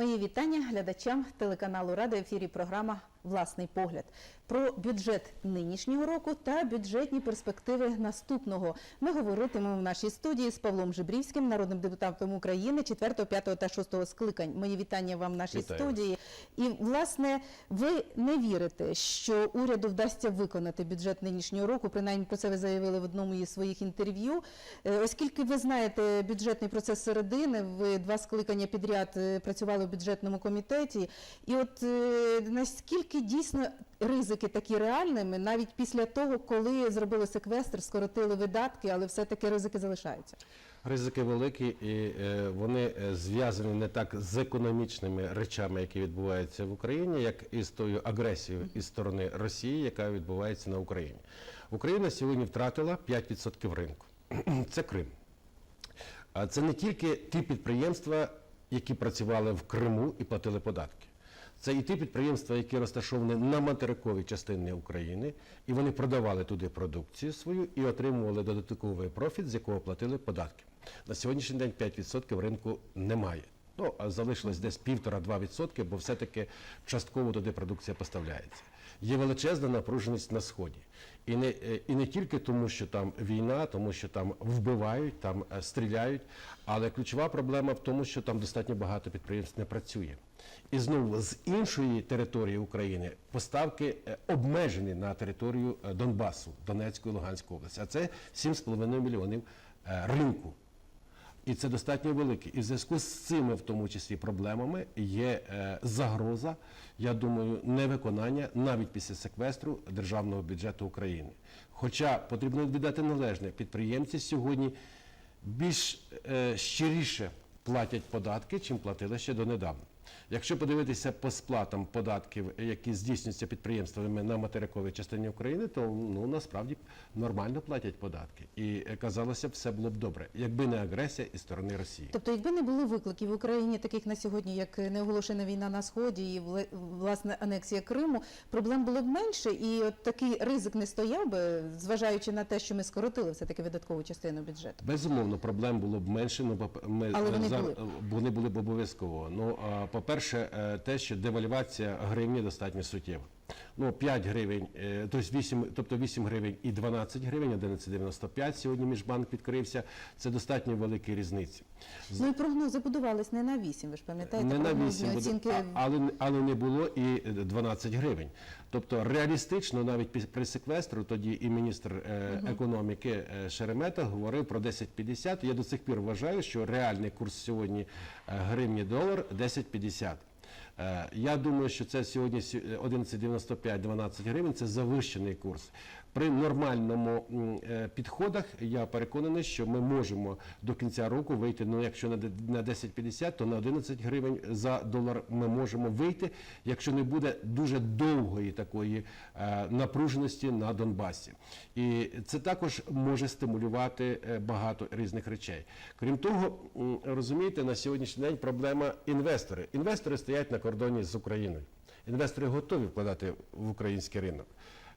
Мої вітання глядачам телеканалу Рада ефірі програма Власний погляд про бюджет нинішнього року та бюджетні перспективи наступного. Ми говоритимемо в нашій студії з Павлом Жибрівським, народним депутатом України 4, 5 та 6 скликань. Мої вітання вам в нашій Вітаю студії. І власне ви не вірите, що уряду вдасться виконати бюджет нинішнього року. Принаймні про це ви заявили в одному із своїх інтерв'ю. Е, Оскільки ви знаєте бюджетний процес середини, ви два скликання підряд е, працювали в бюджетному комітеті. І от е, наскільки дійсно ризики такі реальними, навіть після того, коли зробили секвестр, скоротили видатки, але все-таки ризики залишаються. Ризики великі, і е, вони е, зв'язані не так з економічними речами, які відбуваються в Україні, як і з тою агресією із сторони Росії, яка відбувається на Україні. Україна сьогодні втратила 5% ринку. Це Крим. А це не тільки ті підприємства, які працювали в Криму і платили податки. Це і ті підприємства, які розташовані на материковій частині України, і вони продавали туди продукцію свою і отримували додатковий профіт, з якого платили податки. На сьогоднішній день 5% ринку немає. Ну, а залишилось десь 1,5-2%, бо все-таки частково туди продукція поставляється. Є величезна напруженість на сході. І не, е, і не тільки тому, що там війна, тому що там вбивають, там е, стріляють, але ключова проблема в тому, що там достатньо багато підприємств не працює. І знову з іншої території України поставки е, обмежені на територію Донбасу, Донецької Луганської області. А це 7,5 мільйонів ринку. І це достатньо велике. І в зв'язку з цими, в тому числі, проблемами є е, загроза, я думаю, невиконання навіть після секвестру державного бюджету України. Хоча потрібно віддати належне, підприємці сьогодні більш е, щиріше платять податки, чим платили ще донедавна. Якщо подивитися по сплатам податків, які здійснюються підприємствами на материковій частині України, то ну насправді нормально платять податки. І е, казалося б, все було б добре, якби не агресія із сторони Росії. Тобто, якби не було викликів в Україні, таких на сьогодні, як неоголошена війна на сході і власне анексія Криму, проблем було б менше, і от такий ризик не стояв би, зважаючи на те, що ми скоротили все таки видаткову частину бюджету. Безумовно, проблем було б менше, ну ми Але е, вони зар- були. вони були б обов'язково. Ну а, по-перше, е, те, що девальвація гривні достатньо суттєва. Ну 5 гривень, е, тобто 8, тобто 8 гривень і 12 гривень, 11,95 сьогодні міжбанк відкрився. Це достатньо великі різниці. Ну і прогнози будувались не на 8, ви ж пам'ятаєте, Не на 8, оцінки. але, не- але не було і 12 гривень. Тобто реалістично навіть при секвестру тоді і міністр е, економіки е, Шеремета говорив про 10,50. Я до сих пір вважаю, що реальний курс сьогодні е, гривні долар 10,50. Е, Я думаю, що це сьогодні сі- 11,95-12 гривень це завищений курс. При нормальному е, підходах я переконаний, що ми можемо до кінця року вийти. Ну, якщо на де- на 10,50, то на 11 гривень за долар ми можемо вийти, якщо не буде дуже довгої такої е, напруженості на Донбасі. І це також може стимулювати е, багато різних речей. Крім того, розумієте, на сьогоднішній день проблема інвестори. Інвестори стоять на кордоні з Україною. Інвестори готові вкладати в український ринок.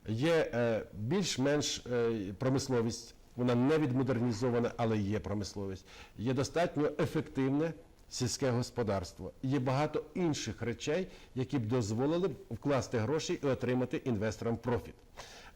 Є е, більш-менш е, промисловість, вона не відмодернізована, але є промисловість. Є достатньо ефективне сільське господарство. Є багато інших речей, які б дозволили вкласти гроші і отримати інвесторам профіт.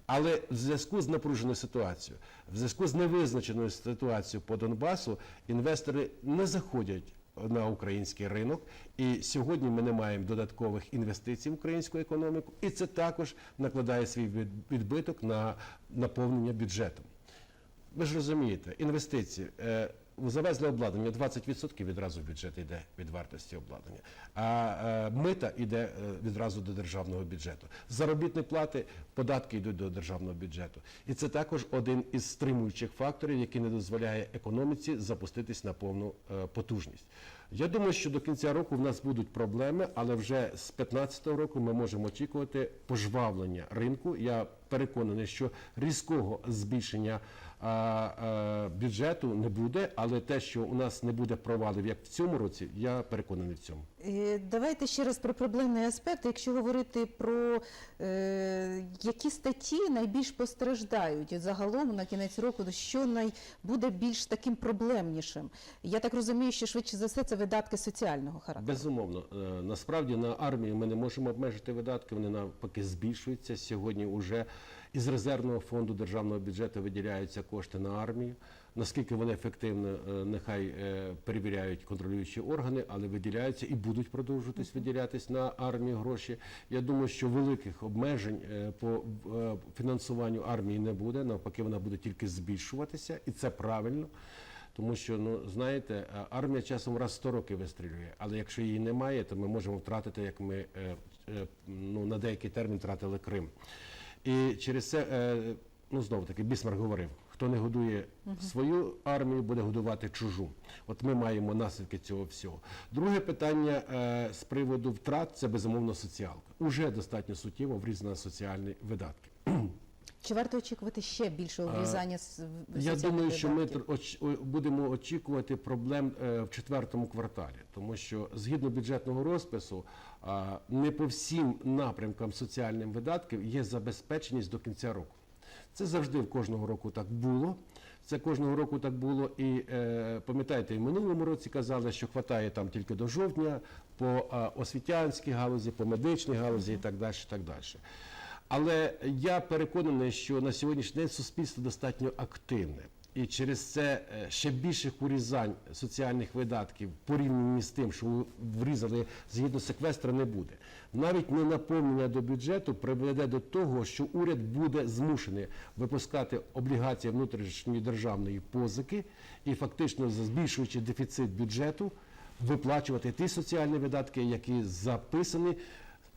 Але в зв'язку з напруженою ситуацією, в зв'язку з невизначеною ситуацією по Донбасу, інвестори не заходять на український ринок. І сьогодні ми не маємо додаткових інвестицій в українську економіку, і це також накладає свій відбиток на наповнення бюджетом. Ви ж розумієте, інвестиції. Завезли обладнання, 20% відразу в бюджет йде від вартості обладнання, а е, мита йде е, відразу до державного бюджету. Заробітні плати, податки йдуть до державного бюджету. І це також один із стримуючих факторів, який не дозволяє економіці запуститись на повну е, потужність. Я думаю, що до кінця року в нас будуть проблеми, але вже з 2015 року ми можемо очікувати пожвавлення ринку. Я переконаний, що різкого збільшення а, а, бюджету не буде, але те, що у нас не буде провалів, як в цьому році, я переконаний в цьому. Е, Давайте ще раз про проблемний аспект. Якщо говорити про е, які статті найбільш постраждають загалом на кінець року, що най, буде більш таким проблемнішим? Я так розумію, що швидше за все це видатки соціального характеру. Безумовно, Е, насправді на армію ми не можемо обмежити видатки, вони навпаки збільшуються. Сьогодні вже із резервного фонду державного бюджету виділяються кошти на армію. Наскільки вони ефективно, е, нехай е, перевіряють контролюючі органи, але виділяються і будуть продовжуватись виділятись на армію гроші. Я думаю, що великих обмежень е, по фінансуванню армії не буде. Навпаки, вона буде тільки збільшуватися, і це правильно. Тому що, ну знаєте, армія часом раз 100 років вистрілює, але якщо її немає, то ми можемо втратити, як ми ну, на деякий термін втратили Крим. І через це, е, ну знову таки, Бісмарк говорив: хто не годує свою армію, буде годувати чужу. От ми маємо наслідки цього всього. Друге питання е, з приводу втрат це безумовно соціалка. Уже достатньо суттєво врізана соціальні видатки. Чи варто очікувати ще більшого врізання з Я думаю, що ми будемо очікувати проблем е, в четвертому кварталі, тому що згідно бюджетного розпису не по всім напрямкам соціальним видатків є забезпеченість до кінця року. Це завжди в кожного року так було. Це кожного року так було. І е, пам'ятаєте, і в минулому році казали, що хватає там тільки до жовтня по а, освітянській галузі, по медичній галузі і так далі. І так далі. Але я переконаний, що на сьогоднішній день суспільство достатньо активне. І через це е, ще більших урізань соціальних видатків порівняно з тим, що врізали згідно секвестра, не буде. Навіть не наповнення до бюджету приведе до того, що уряд буде змушений випускати облігації внутрішньої державної позики і фактично збільшуючи дефіцит бюджету, виплачувати ті соціальні видатки, які записані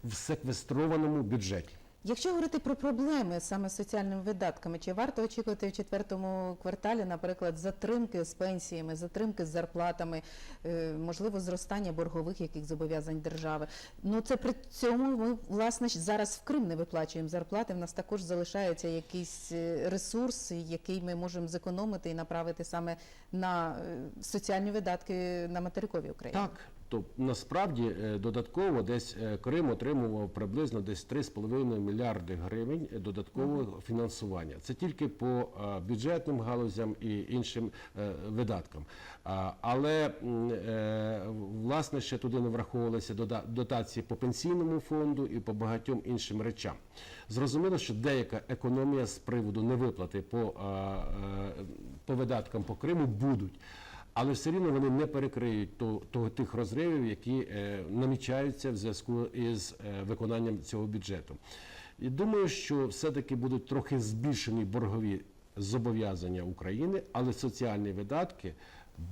в секвестрованому бюджеті. Якщо говорити про проблеми саме з соціальними видатками, чи варто очікувати в четвертому кварталі, наприклад, затримки з пенсіями, затримки з зарплатами, е, можливо, зростання боргових яких зобов'язань держави? Ну це при цьому ми власне зараз в Крим не виплачуємо зарплати. В нас також залишається якийсь е, ресурс, який ми можемо зекономити і направити саме на е, соціальні видатки на материковій Україні. Так, то насправді е, додатково десь е, Крим отримував приблизно десь 3,5 мільярди гривень додаткового фінансування. Це тільки по е, бюджетним галузям і іншим видаткам. Але власне ще туди не враховувалися дотації по пенсійному фонду і по багатьом іншим речам. Зрозуміло, що деяка економія з приводу невиплати по, по видаткам по Криму будуть. Але все рівно вони не перекриють то, то, тих розривів, які е, намічаються в зв'язку із е, виконанням цього бюджету. І думаю, що все-таки будуть трохи збільшені боргові зобов'язання України, але соціальні видатки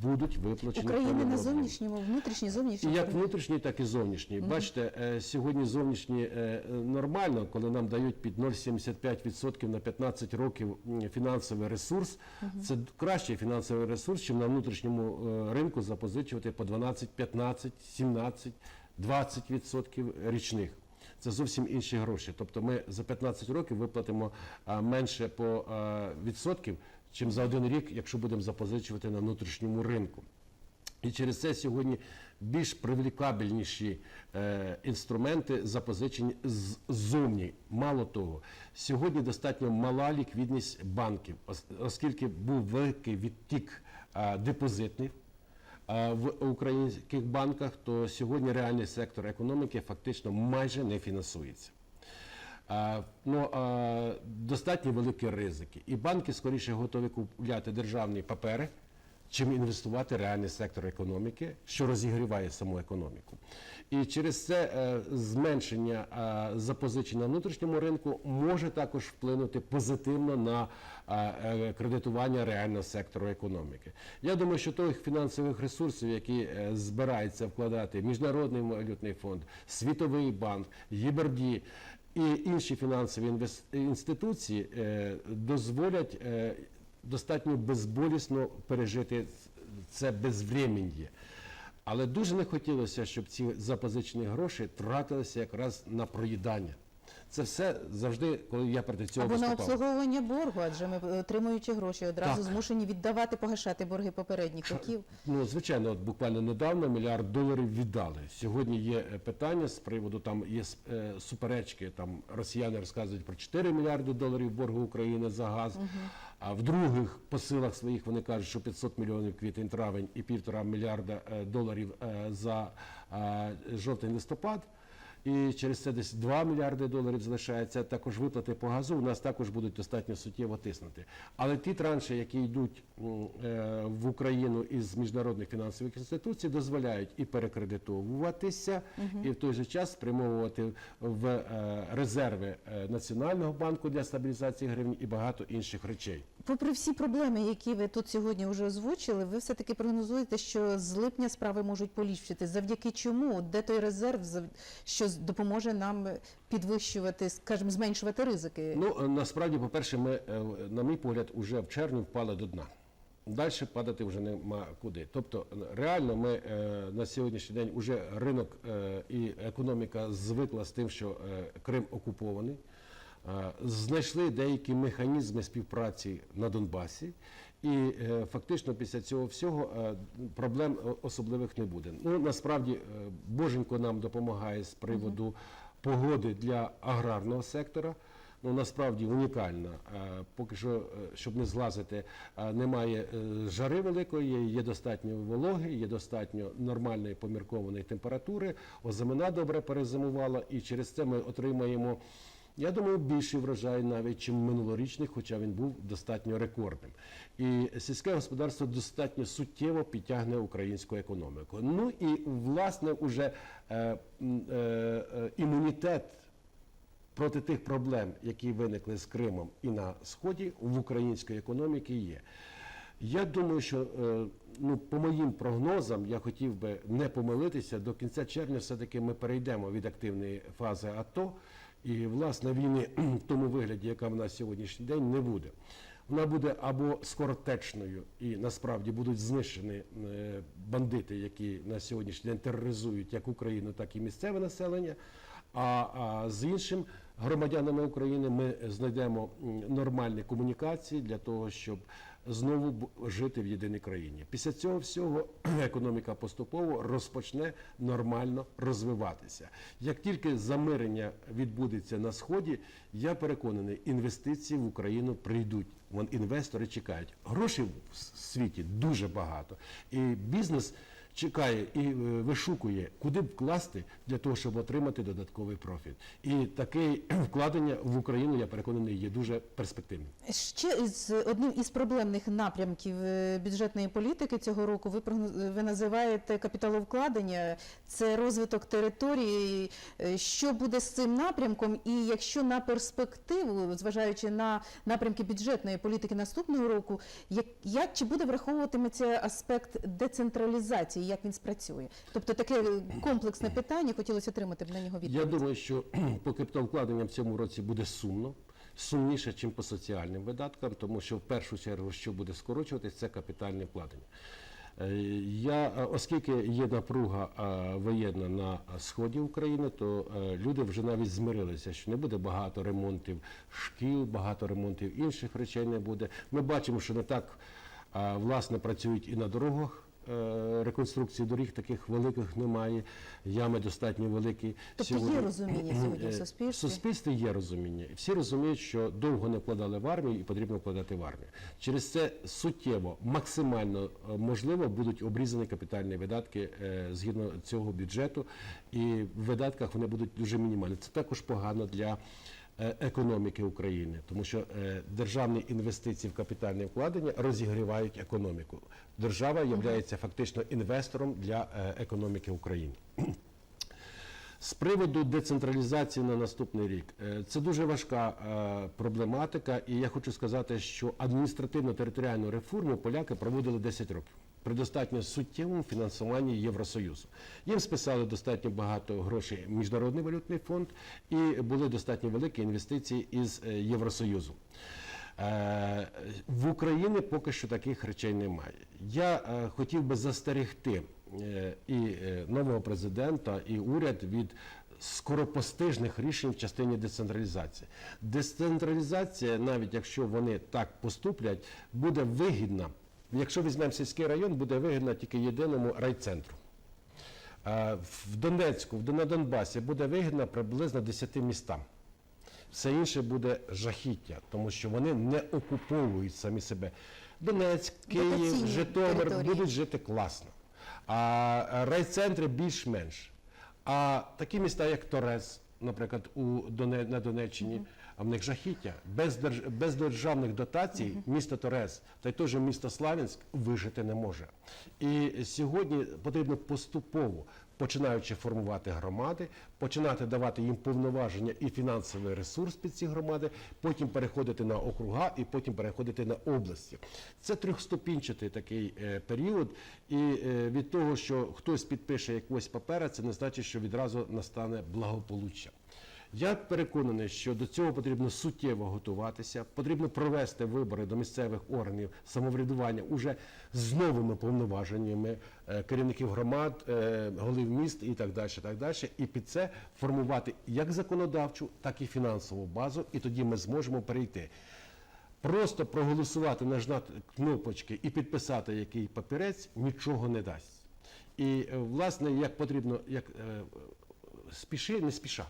будуть виплачені. України на зовнішньому, внутрішній, зовнішній І як борги. внутрішній, так і зовнішній. Бачите, е, сьогодні зовнішні е, нормально, коли нам дають під 0,75% на 15 років фінансовий ресурс. Це кращий фінансовий ресурс, чим на внутрішньому е, ринку запозичувати по 12, 15, 17, 20% річних. Це зовсім інші гроші. Тобто ми за 15 років виплатимо менше по відсотків, чим за один рік, якщо будемо запозичувати на внутрішньому ринку. І через це сьогодні більш привлекабельніші е, інструменти запозичені ззовні. Мало того, сьогодні достатньо мала ліквідність банків, оскільки був великий відтік е, депозитних е, в українських банках, то сьогодні реальний сектор економіки фактично майже не фінансується. Ну, достатньо великі ризики. І банки скоріше готові купляти державні папери, чим інвестувати в реальний сектор економіки, що розігріває саму економіку. І через це е, зменшення запозичень на внутрішньому ринку може також вплинути позитивно на е, кредитування реального сектору економіки. Я думаю, що тих фінансових ресурсів, які е, збирається вкладати Міжнародний валютний фонд, Світовий банк, ЄБРДі, і інші фінансові інституції е, дозволять е, достатньо безболісно пережити це безвреміння. Але дуже не хотілося, щоб ці запозичені гроші тратилися якраз на проїдання. Це все завжди, коли я проти цього Або на виступав. обслуговування боргу, адже ми отримуючи гроші одразу Так. змушені віддавати, погашати борги попередніх років. Ну, звичайно, от буквально недавно мільярд доларів віддали. Сьогодні є е, питання з приводу там є е, суперечки. Там росіяни розказують про 4 мільярди доларів боргу України за газ. А в других посилах своїх вони кажуть, що 500 мільйонів квітень, травень і півтора мільярда е, доларів е, за е, жовтень листопад. І через це десь 2 мільярди доларів залишається. Також виплати по газу у нас також будуть достатньо суттєво тиснути. Але ті транші, які йдуть е, в Україну із міжнародних фінансових інституцій, дозволяють і перекредитовуватися, і в той же час спрямовувати в е, резерви е, Національного банку для стабілізації гривні і багато інших речей. Попри всі проблеми, які ви тут сьогодні вже озвучили, ви все-таки прогнозуєте, що з липня справи можуть поліпшити. Завдяки чому? Де той резерв, що допоможе нам підвищувати, скажімо, зменшувати ризики? Ну е, насправді, по-перше, ми, е, на мій погляд, уже в червні впали до дна. Далі падати вже нема куди. Тобто, реально, ми е, на сьогоднішній день уже ринок е, і економіка звикла з тим, що е, Крим окупований. Е, Знайшли деякі механізми співпраці на Донбасі, і е, фактично після цього всього е, проблем особливих не буде. Ну насправді Боженько нам допомагає з приводу погоди для аграрного сектора. Ну насправді унікальна. Поки що, щоб не злазити, немає жари великої, є достатньо вологи, є достатньо нормальної поміркованої температури. Озимина добре перезимувала, і через це ми отримаємо. Я думаю, більший врожай навіть, чим минулорічний, хоча він був достатньо рекордним. І сільське господарство достатньо суттєво підтягне українську економіку. Ну і власне уже е, е, е, імунітет проти тих проблем, які виникли з Кримом і на сході в української економіки є. Я думаю, що е, ну, по моїм прогнозам я хотів би не помилитися. До кінця червня все-таки ми перейдемо від активної фази АТО, і власне війни в тому вигляді, яка в нас сьогоднішній день, не буде. Вона буде або скоротечною, і насправді будуть знищені е, бандити, які на сьогоднішній день тероризують як Україну, так і місцеве населення. А, а з іншим громадянами України ми знайдемо нормальні комунікації для того, щоб знову жити в єдиній країні. Після цього всього економіка поступово розпочне нормально розвиватися. Як тільки замирення відбудеться на сході, я переконаний, інвестиції в Україну прийдуть. Вон інвестори чекають. Грошей в світі дуже багато, і бізнес чекає і е, вишукує, куди б вкласти для того, щоб отримати додатковий профіт. І таке вкладення в Україну, я переконаний, є дуже перспективним. Ще із одним із проблемних напрямків е, бюджетної політики цього року ви ви називаєте капіталовкладення, це розвиток території. Е, Що буде з цим напрямком? І якщо на перспективу, зважаючи на напрямки бюджетної політики наступного року, як, як чи буде враховуватиметься аспект децентралізації, як він спрацює? Тобто таке е, комплексне питання, хотілося отримати б на нього відповідь. Я думаю, що по капіталовкладенням в цьому році буде сумно. Сумніше, ніж по соціальним видаткам, тому що в першу чергу, що буде скорочуватись, це капітальне вкладення. Е, Я, е, оскільки є напруга воєнна на сході України, то люди вже навіть змирилися, що не буде багато ремонтів шкіл, багато ремонтів інших речей не буде. Ми бачимо, що не так власне працюють і на дорогах. Е, Реконструкції доріг таких великих немає, ями достатньо великі. Тобто є розуміння сьогодні в Е, суспільстві? В суспільстві є розуміння. Всі розуміють, що довго не вкладали в армію і потрібно вкладати в армію. Через це суттєво, максимально е, можливо, будуть обрізані капітальні видатки згідно цього бюджету, і в видатках вони будуть дуже мінімальні. Це також погано для. Е, Економіки України, тому що е, державні інвестиції в капітальне вкладення розігрівають економіку. Держава є фактично інвестором для е, економіки України. З приводу децентралізації на наступний рік, це дуже важка проблематика, і я хочу сказати, що адміністративно-територіальну реформу поляки проводили 10 років при достатньо суттєвому фінансуванні Євросоюзу. Їм списали достатньо багато грошей Міжнародний валютний фонд і були достатньо великі інвестиції із е, Євросоюзу. Е, В Україні поки що таких речей немає. Я е, хотів би застерегти і нового президента, і уряд від скоропостижних рішень в частині децентралізації. Децентралізація, навіть якщо вони так поступлять, буде вигідна. Якщо візьмемо сільський район, буде вигідна тільки єдиному райцентру. В Донецьку, на Донбасі буде вигідна приблизно 10 містам. Все інше буде жахіття, тому що вони не окуповують самі себе. Донецьк, Київ, Житомир території. будуть жити класно. А райцентри більш-менш. А такі міста, як Торез, наприклад, у Доне, на Донеччині, а в них жахіття. Без, держ, без державних дотацій місто Торез та й теж місто Славянськ вижити не може. І сьогодні потрібно поступово, починаючи формувати громади, починати давати їм повноваження і фінансовий ресурс під ці громади, потім переходити на округа і потім переходити на області. Це трьохступінчатий такий е, період, і е, від того, що хтось підпише якогось папера, це не значить, що відразу настане благополуччя. Я переконаний, що до цього потрібно суттєво готуватися, потрібно провести вибори до місцевих органів самоврядування уже з новими повноваженнями е, керівників громад, е, голів міст і так далі, так далі. І під це формувати як законодавчу, так і фінансову базу, і тоді ми зможемо перейти. Просто проголосувати, нажати кнопочки і підписати який папірець нічого не дасть. І е, власне як потрібно, як спіши, не спіша.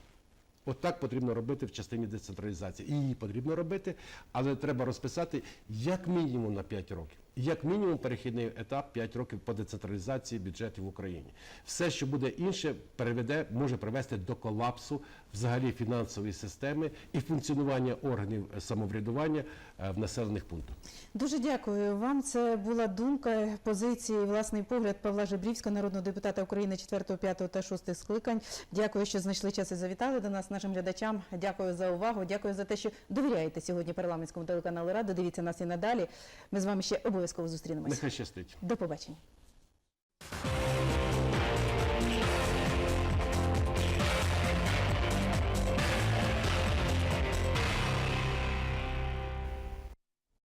От так потрібно робити в частині децентралізації. І її потрібно робити, але треба розписати як мінімум на 5 років. Як мінімум перехідний етап 5 років по децентралізації бюджетів в Україні. Все, що буде інше, переведе, може привести до колапсу взагалі фінансової системи і функціонування органів самоврядування е, в населених пунктах. Дуже дякую вам. Це була думка, позиції, власний погляд Павла Жебрівського, народного депутата України 4, 5 та 6 скликань. Дякую, що знайшли час і завітали до нас, нашим глядачам. Дякую за увагу. Дякую за те, що довіряєте сьогодні парламентському телеканалу Рада. Дивіться нас і надалі. Ми з вами ще обов'язково обов'язково зустрінемось. Нехай щастить. До побачення.